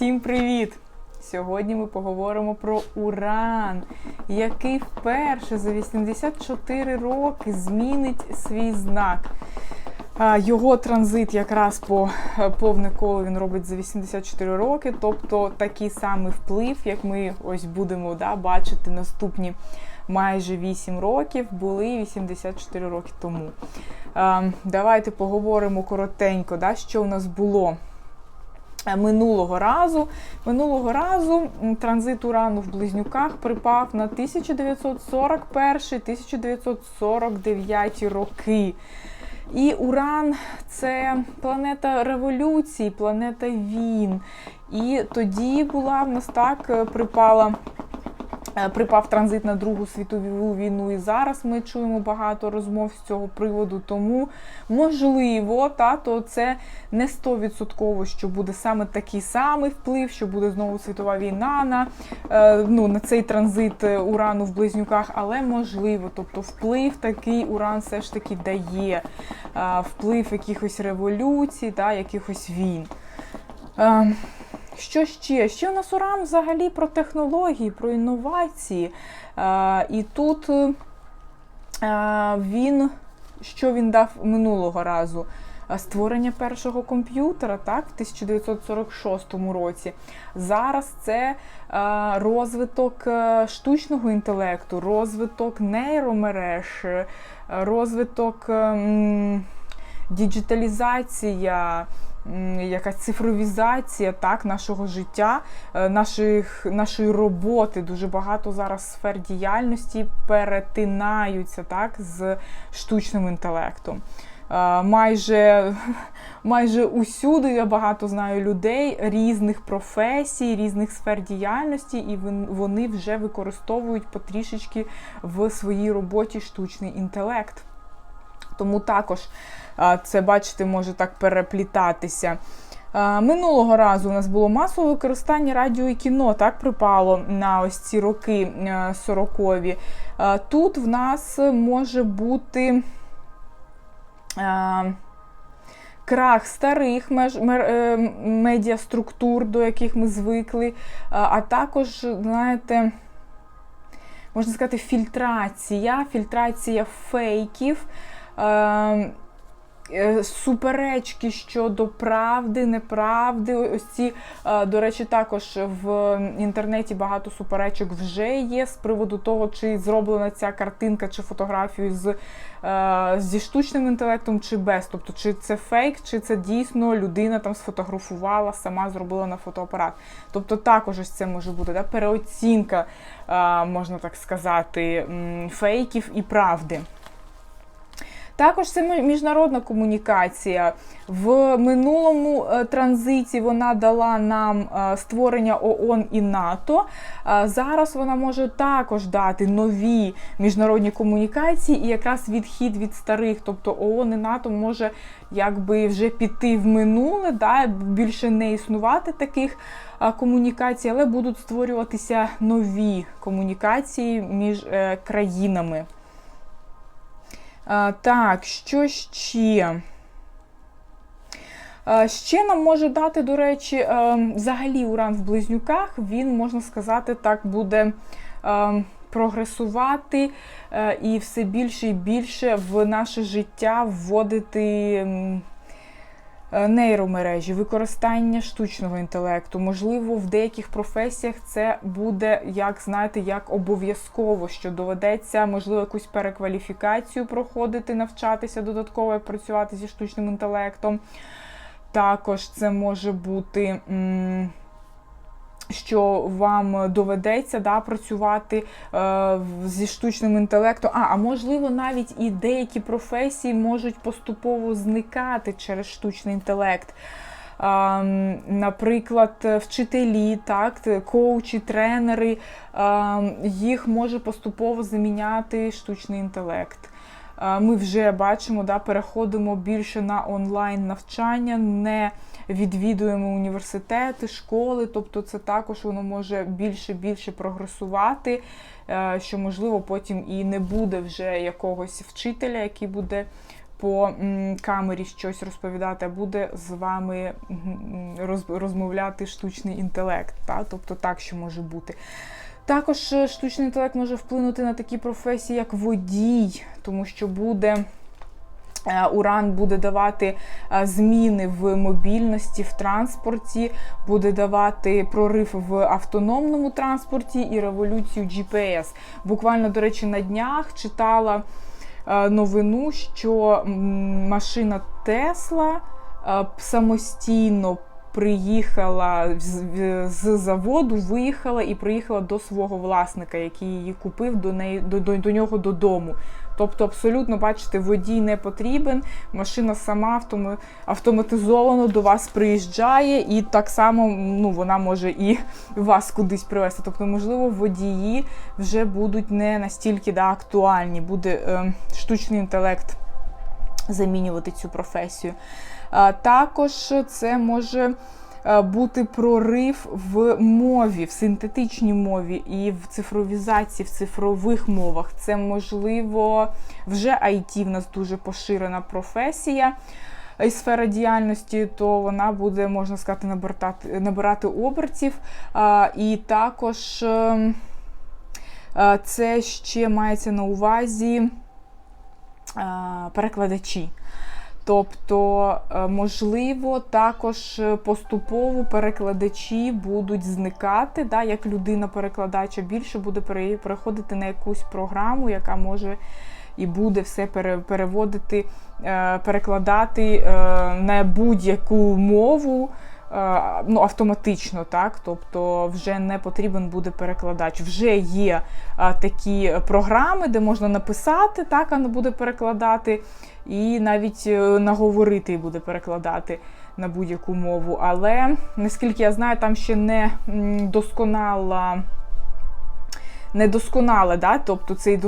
Всім привіт! Сьогодні ми поговоримо про Уран, який вперше за 84 роки змінить свій знак. Його транзит якраз по повне коло він робить за 84 роки, тобто такий самий вплив, як ми ось будемо да, бачити наступні майже 8 років, були 84 роки тому. Давайте поговоримо коротенько, да, що у нас було. Е, Минулого разу минулого разу транзит урану в близнюках припав на 1941-1949 роки. І Уран це планета революції, планета війн. І тоді була в нас так е, припала. Е, Припав транзит на Другу світову війну, і зараз ми чуємо багато розмов з цього приводу. Тому можливо, та то це не 100%, що буде саме такий самий вплив, що буде знову світова війна на е, ну, на цей транзит е, урану в близнюках, але можливо, тобто вплив такий уран все ж таки дає вплив якихось революцій, та якихось війн. Що ще? Ще у нас уран взагалі про технології, про інновації. І тут е, він, що він дав минулого разу? Створення першого комп'ютера так, в 1946 році. Зараз це е, розвиток е, штучного інтелекту, розвиток нейромереж, розвиток е, м, діджиталізація, якась цифровізація так, нашого життя, е, наших, нашої роботи. Дуже багато зараз сфер діяльності перетинаються так, з штучним інтелектом. Е, Майже, майже усюди я багато знаю людей різних професій, різних сфер діяльності, і вони вже використовують потрішечки в своїй роботі штучний інтелект. Тому також це, бачите, може так переплітатися. Минулого разу у нас було масове використання радіо і кіно, так припало на ось ці роки е, 40-ві. Тут в нас може бути крах старих меж, е, медіаструктур, до яких ми звикли, а також, знаєте, можна сказати, фільтрація, фільтрація фейків. Е, е, Суперечки щодо правди, неправди. Ось ці, е, до речі, також в інтернеті багато суперечок вже є з приводу того, чи зроблена ця картинка чи фотографію з, е, зі штучним інтелектом, чи без. Тобто, чи це фейк, чи це дійсно людина там сфотографувала, сама зробила на фотоапарат. Тобто, також ось це може бути да, переоцінка, можна так сказати, фейків і правди. Також це міжнародна комунікація. В минулому е, транзиті вона дала нам е, створення ООН і НАТО. Е, Зараз вона може також дати нові міжнародні комунікації і якраз відхід від старих, тобто ООН і НАТО може якби вже піти в минуле, да, більше не існувати таких комунікацій, але будуть створюватися нові комунікації між країнами. А, так, що ще? Ще нам може дати, до речі, взагалі уран в близнюках, він, можна сказати, так буде прогресувати і все більше і більше в наше життя вводити. Е, Нейромережі, використання штучного інтелекту. Можливо, в деяких професіях це буде, як знаєте, як обов'язково, що доведеться, можливо, якусь перекваліфікацію проходити, навчатися додатково і працювати зі штучним інтелектом. Також це може бути. м, що вам доведеться да, працювати е, зі штучним інтелектом. А, а можливо, навіть і деякі професії можуть поступово зникати через штучний інтелект. А, наприклад, вчителі, так, коучі, тренери, а, їх може поступово заміняти штучний інтелект. Ми вже бачимо, да, переходимо більше на онлайн навчання, не відвідуємо університети, школи, тобто це також воно може більше більше прогресувати, е, що можливо потім і не буде вже якогось вчителя, який буде по камері щось розповідати, а буде з вами розмовляти штучний інтелект. Та? Тобто так, що може бути. Також е, штучний інтелект може вплинути на такі професії, як водій, тому що буде. е, Уран буде давати е, зміни в мобільності, в транспорті, буде давати прорив в автономному транспорті і революцію GPS. Буквально, до речі, на днях читала новину, що машина Тесла самостійно приїхала з, заводу, виїхала і приїхала до свого власника, який її купив до неї до, до, до нього додому. Тобто, абсолютно, бачите, водій не потрібен, машина сама автоматизовано до вас приїжджає, і так само ну, вона може і вас кудись привезти. Тобто, можливо, водії вже будуть не настільки да, актуальні, буде е, штучний інтелект замінювати цю професію. А, Також це може бути прорив в мові, в синтетичній мові і в цифровізації, в цифрових мовах. Це можливо вже IT в нас дуже поширена професія. І сфера діяльності, то вона буде, можна сказати, набирати, набирати обертів. А, і також ем, е, це ще мається на увазі е, перекладачі. Тобто, е, можливо, також е, поступово перекладачі будуть зникати, да, як людина-перекладача більше буде пере- переходити на якусь програму, яка може і буде все пере- переводити, е, перекладати на будь-яку мову. Е, Ну, автоматично, так, тобто вже не потрібен буде перекладач. Вже є а, такі програми, де можна написати, так, воно буде перекладати, і навіть е, наговорити буде перекладати на будь-яку мову. Але наскільки я знаю, там ще не досконала. Недосконале, да? тобто цей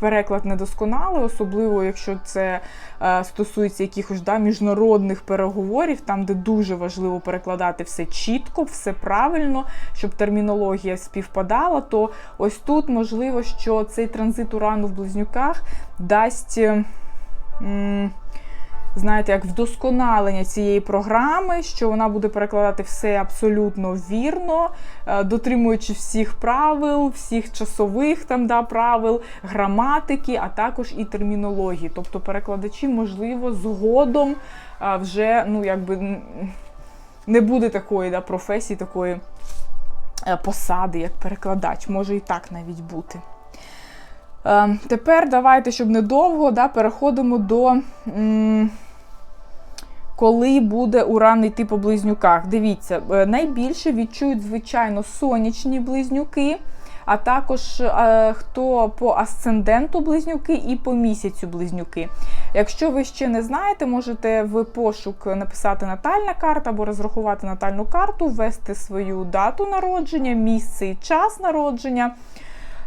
переклад недосконалий, особливо якщо це е, стосується якихось да, міжнародних переговорів, там, де дуже важливо перекладати все чітко, все правильно, щоб термінологія співпадала, то ось тут можливо, що цей транзит урану в близнюках дасть. е, м, знаєте, як вдосконалення цієї програми, що вона буде перекладати все абсолютно вірно, е, дотримуючи всіх правил, всіх часових там да, правил, граматики, а також і термінології. Тобто перекладачі, можливо, згодом е, вже ну, якби, не буде такої да, професії, такої е, посади, як перекладач. Може і так навіть бути. Е, Тепер давайте, щоб недовго, да, переходимо до м, коли буде уран йти по близнюках. Дивіться, е, найбільше відчують, звичайно, сонячні близнюки, а також е, хто по асценденту близнюки і по місяцю близнюки. Якщо ви ще не знаєте, можете в пошук написати натальна карта або розрахувати натальну карту, ввести свою дату народження, місце і час народження.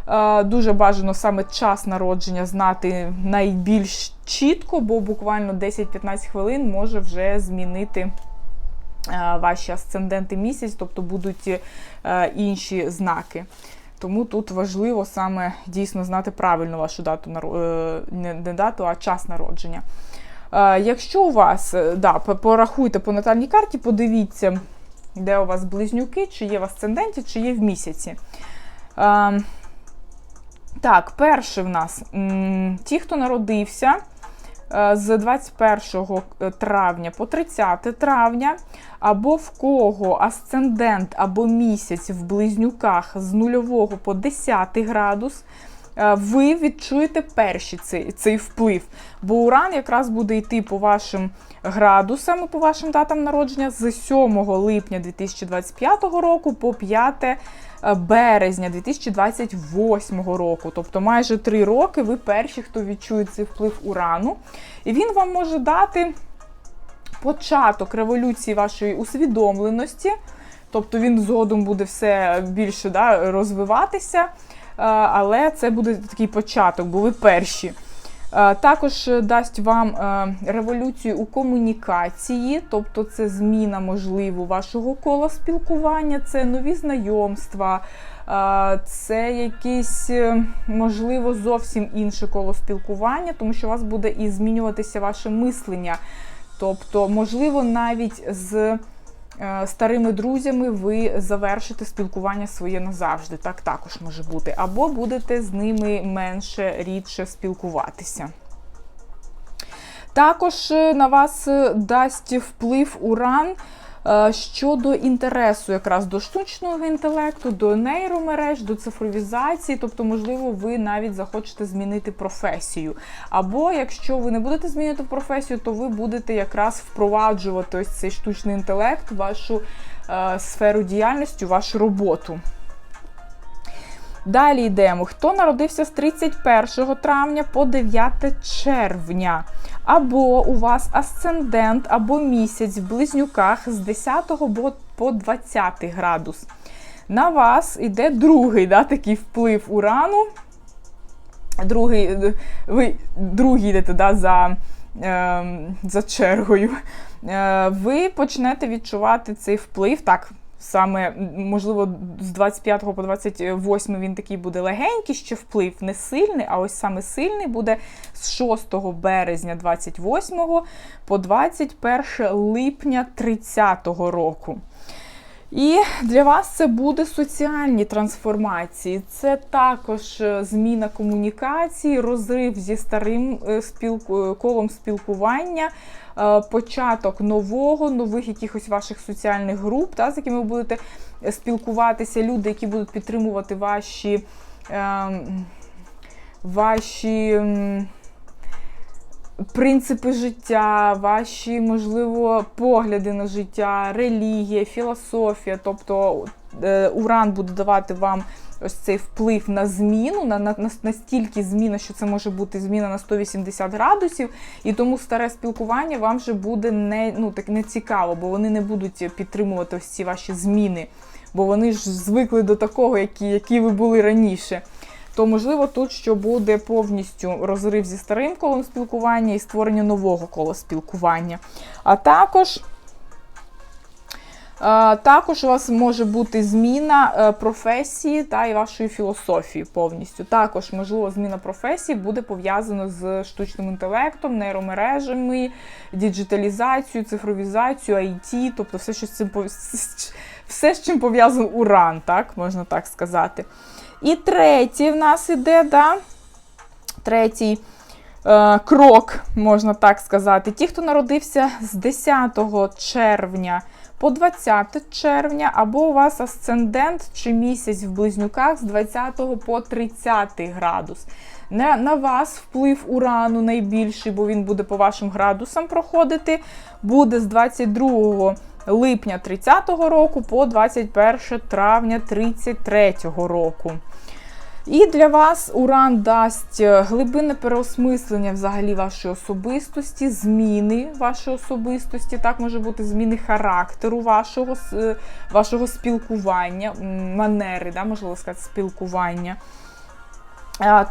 Е, Дуже бажано саме час народження знати найбільш чітко, бо буквально 10-15 хвилин може вже змінити е, ваші асценденти місяць, тобто будуть е, інші знаки. Тому тут важливо саме дійсно знати правильно вашу дату не дату, а час народження. Якщо у вас, да, порахуйте по натальній карті, подивіться, де у вас близнюки, чи є в асценденті, чи є в місяці. Е, так, перший в нас ті, хто народився е, з 21 травня по 30 травня, або в кого асцендент або місяць в близнюках з 0 по 10 градус. е, Ви відчуєте перший цей, цей вплив. Бо уран якраз буде йти по вашим градусам, по вашим датам народження з 7 липня 2025 року по 5 е, березня 2028 року. Тобто майже 3 роки ви перші, хто відчує цей вплив урану. І він вам може дати початок революції вашої усвідомленості. Тобто він згодом буде все більше да, розвиватися, е, але це буде такий початок, бо ви перші. Е, Також е, дасть вам е, революцію у комунікації, тобто це зміна, можливо, вашого кола спілкування, це нові знайомства, це якесь, можливо, зовсім інше коло спілкування, тому що у вас буде і змінюватися ваше мислення. Тобто, можливо, навіть з старими друзями ви завершите спілкування своє назавжди. Так також може бути. Або будете з ними менше рідше спілкуватися. Також е, на вас е, дасть вплив уран е, щодо інтересу якраз до штучного інтелекту, до нейромереж, до цифровізації. Тобто, можливо, ви навіть захочете змінити професію. Або якщо ви не будете змінювати професію, то ви будете якраз впроваджувати ось цей штучний інтелект, вашу е, сферу діяльності, вашу роботу. Далі йдемо. Хто народився з 31 травня по 9 червня? Або у вас асцендент або місяць в близнюках з 10 по 20 градус. На вас йде другий да, такий вплив урану. Другий, ви другий йдете да, за, е, за чергою. Е, ви почнете відчувати цей вплив. Так, саме, можливо, з 25 по 28 він такий буде легенький, ще вплив не сильний, а ось саме сильний буде з 6 березня 28 по 21 липня 30 року. І для вас це буде соціальні трансформації. Це також е, зміна комунікації, розрив зі старим е, спілку- е, колом спілкування, початок нового, нових якихось ваших соціальних груп, та, з якими ви будете спілкуватися, люди, які будуть підтримувати ваші, ем, ваші принципи життя, ваші, можливо, погляди на життя, релігія, філософія. Тобто е, Уран буде давати вам ось цей вплив на зміну, на, на, на настільки зміна, що це може бути зміна на 180 градусів, і тому старе спілкування вам вже буде не, ну, так, не цікаво, бо вони не будуть підтримувати ось ці ваші зміни, бо вони ж звикли до такого, які, які ви були раніше. То, можливо, тут що буде повністю розрив зі старим колом спілкування і створення нового кола спілкування. А також. Також у вас може бути зміна е, професії та і вашої філософії повністю. Також, можливо, зміна професії буде пов'язана з штучним інтелектом, нейромережами, діджиталізацією, цифровізацією, IT, тобто все, що з цим все, з чим пов'язаний уран, так можна так сказати. І третій в нас іде, да? третій е, крок, можна так сказати. Ті, хто народився з 10 червня по 20 червня, або у вас асцендент чи місяць в близнюках з 20 по 30 градус. На, на вас вплив урану найбільший, бо він буде по вашим градусам проходити, буде з 22 липня 30-го року по 21 травня 33-го року. І для вас уран дасть е, глибинне переосмислення взагалі вашої особистості, зміни вашої особистості. Так може бути зміни характеру вашого, е, вашого спілкування, манери, да, можливо сказати, спілкування.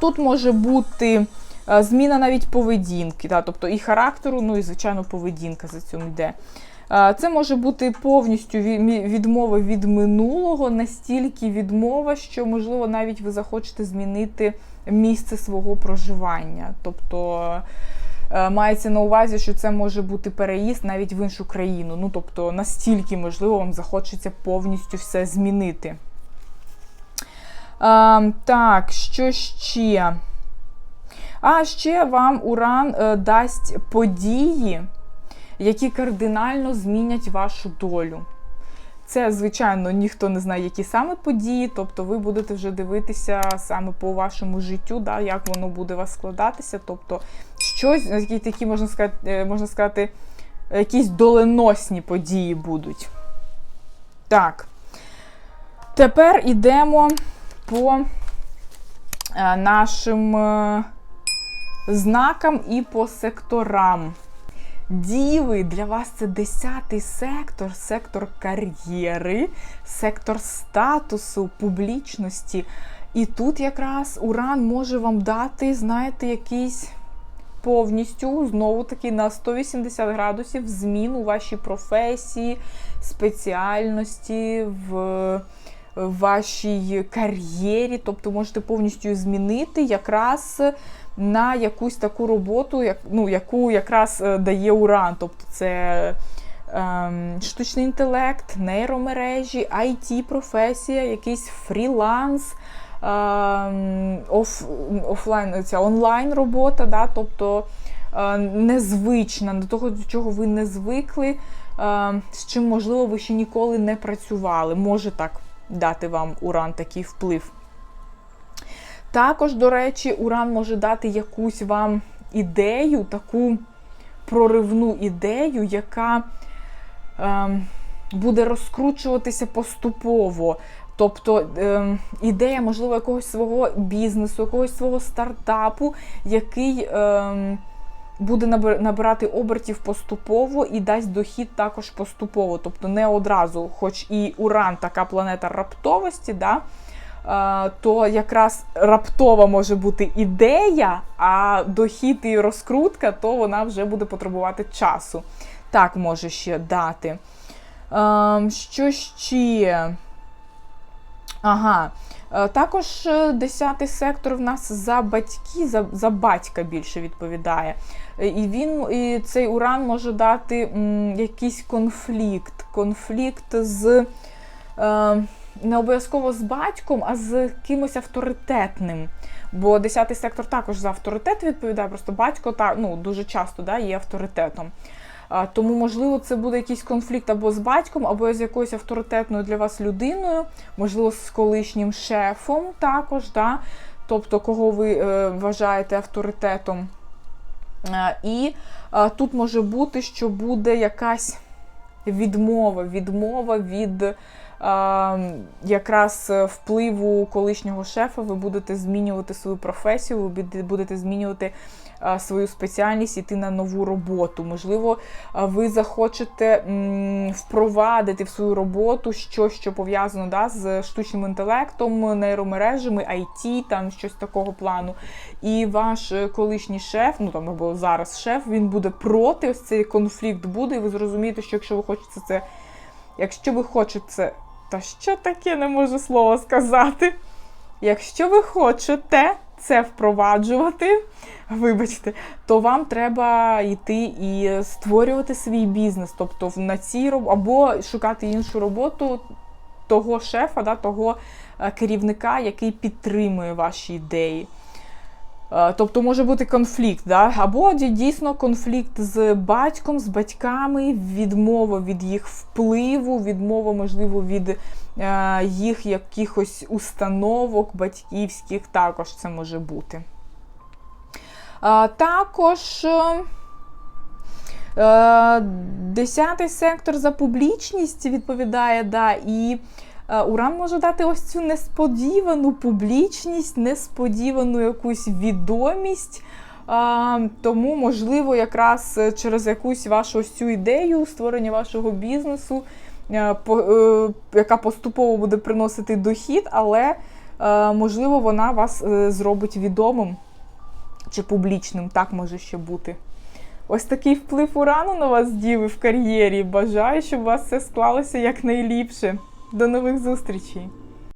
Тут може бути е, зміна навіть поведінки, да, тобто і характеру, ну і, звичайно, поведінка за цим йде. Це може бути повністю ві- відмова від минулого, настільки відмова, що, можливо, навіть ви захочете змінити місце свого проживання. Тобто е, мається на увазі, що це може бути переїзд навіть в іншу країну. Ну, тобто, настільки, можливо, вам захочеться повністю все змінити. Так, що ще? А ще вам Уран е, дасть події, які кардинально змінять вашу долю. Це, звичайно, ніхто не знає, які саме події, тобто ви будете вже дивитися саме по вашому життю, да, як воно буде у вас складатися. Тобто, щось, які такі, можна сказати, е, можна сказати, якісь доленосні події будуть. Так. Тепер йдемо по е, нашим е, знакам і по секторам. Діви, для вас це 10 сектор, сектор кар'єри, сектор статусу, публічності. І тут якраз Уран може вам дати, знаєте, якийсь повністю знову таки на 180 градусів змін у вашій професії, спеціальності, в вашій кар'єрі. Тобто можете повністю змінити якраз на якусь таку роботу, як, ну, яку якраз е, дає уран. Тобто це ем, штучний інтелект, нейромережі, it професія, якийсь фріланс. ем, Оф, офлайн, ця онлайн робота, да, тобто е, незвична, до того, до чого ви не звикли, е, з чим, можливо, ви ще ніколи не працювали. Може так дати вам уран такий вплив. Також, до речі, уран може дати якусь вам ідею, таку проривну ідею, яка е, буде розкручуватися поступово. Тобто е, ідея, можливо, якогось свого бізнесу, якогось свого стартапу, який е, буде набирати обертів поступово і дасть дохід також поступово. Тобто не одразу, хоч і Уран така планета раптовості, да, е, то якраз раптова може бути ідея, а дохід і розкрутка, то вона вже буде потребувати часу. Так може ще дати. Е, що ще? Ага. Е, також 10-й сектор в нас за батьки, за за батька більше відповідає. Е, і він, і цей уран може дати м, якийсь конфлікт. Конфлікт з е, не обов'язково з батьком, а з кимось авторитетним. Бо 10-й сектор також за авторитет відповідає, просто батько та, ну, дуже часто да, є авторитетом. Тому, можливо, це буде якийсь конфлікт або з батьком, або з якоюсь авторитетною для вас людиною, можливо, з колишнім шефом також, да? тобто, кого ви е, вважаєте авторитетом. Е, і е, тут може бути, що буде якась відмова, відмова від якраз впливу колишнього шефа, ви будете змінювати свою професію, ви будете змінювати свою спеціальність, іти на нову роботу. Можливо, ви захочете впровадити в свою роботу щось, що пов'язано да, з штучним інтелектом, нейромережами, IT, там щось такого плану. І ваш е, колишній шеф, ну там або зараз шеф, він буде проти, ось цей конфлікт буде, і ви зрозумієте, що якщо ви хочете це, якщо ви хочете, та що таке не можу слово сказати? Якщо ви хочете це впроваджувати, вибачте, то вам треба йти і створювати свій бізнес, тобто на цій роб... або шукати іншу роботу того шефа, да, того е, керівника, який підтримує ваші ідеї. Е, тобто може бути конфлікт, да? або дійсно конфлікт з батьком, з батьками, відмова від їх впливу, відмова, можливо, від е, їх якихось установок батьківських, також це може бути. Е, також. Десятий сектор за публічність відповідає, да, і Е, Уран може дати ось цю несподівану публічність, несподівану якусь відомість. Тому, можливо, якраз через якусь вашу ось цю ідею створення вашого бізнесу, е, е, яка поступово буде приносити дохід, але, можливо, вона вас зробить відомим чи публічним, так може ще бути. Ось такий вплив урану на вас, діви, в кар'єрі. Бажаю, щоб у вас все склалося якнайліпше. До нових зустрічей!